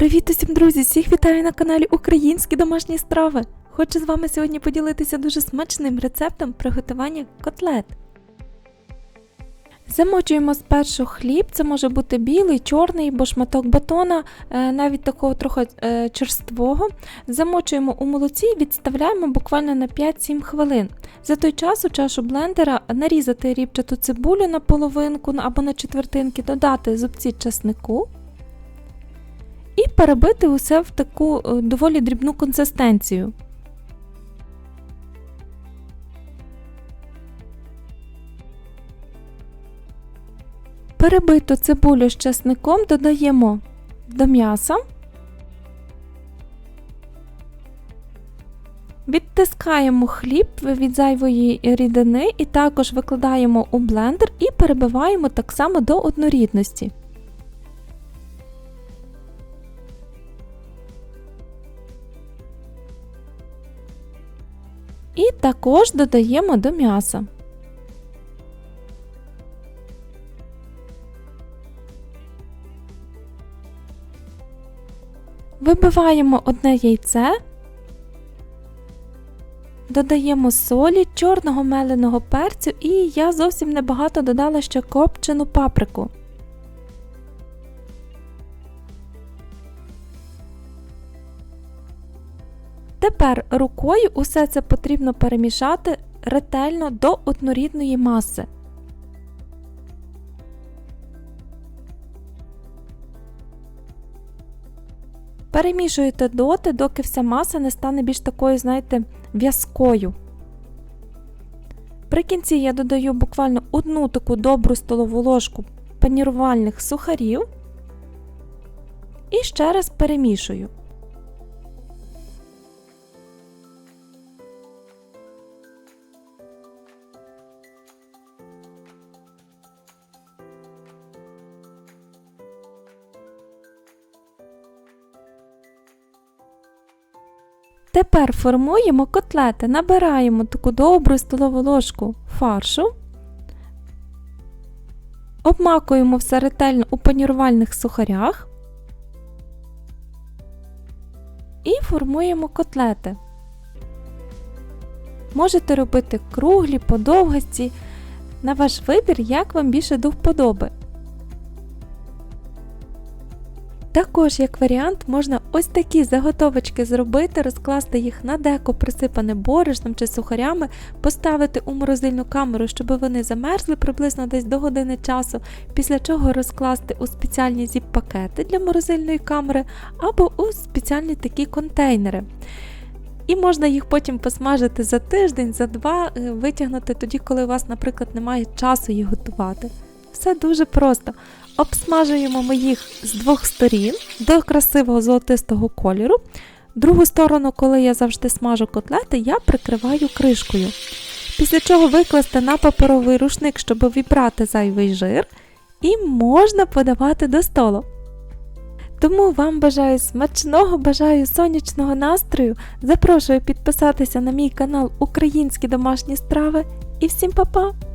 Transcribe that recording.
Привіт усім, друзі! Всіх вітаю на каналі Українські домашні страви. Хочу з вами сьогодні поділитися дуже смачним рецептом приготування котлет. Замочуємо спершу хліб, це може бути білий, чорний або шматок батона, е, навіть такого трохи е, черствого. Замочуємо у молоці і відставляємо буквально на 5-7 хвилин. За той час у чашу блендера нарізати рібчату цибулю на половинку або на четвертинки, додати зубці часнику перебити усе в таку е, доволі дрібну консистенцію. Перебиту цибулю з часником додаємо до м'яса, відтискаємо хліб від зайвої рідини і також викладаємо у блендер і перебиваємо так само до однорідності. І також додаємо до м'яса. Вибиваємо одне яйце, додаємо солі, чорного меленого перцю і я зовсім небагато додала ще копчену паприку. Тепер рукою усе це потрібно перемішати ретельно до однорідної маси. Перемішуєте доти, доки вся маса не стане більш такою, знаєте, в'язкою. При кінці я додаю буквально одну таку добру столову ложку панірувальних сухарів і ще раз перемішую. Тепер формуємо котлети, набираємо таку добру столову ложку фаршу, обмакуємо все ретельно у панірувальних сухарях і формуємо котлети. Можете робити круглі, подовгасті, на ваш вибір, як вам більше до вподоби. Також, як варіант, можна ось такі заготовочки зробити, розкласти їх на деко, присипане борошном чи сухарями, поставити у морозильну камеру, щоб вони замерзли приблизно десь до години часу, після чого розкласти у спеціальні зіп-пакети для морозильної камери або у спеціальні такі контейнери. І можна їх потім посмажити за тиждень, за два, е, витягнути тоді, коли у вас, наприклад, немає часу їх готувати. Все дуже просто. Обсмажуємо ми їх з двох сторін до красивого золотистого кольору. Другу сторону, коли я завжди смажу котлети, я прикриваю кришкою. Після чого викласти на паперовий рушник, щоб вібрати зайвий жир, і можна подавати до столу. Тому вам бажаю смачного, бажаю сонячного настрою. Запрошую підписатися на мій канал Українські домашні страви і всім па-па!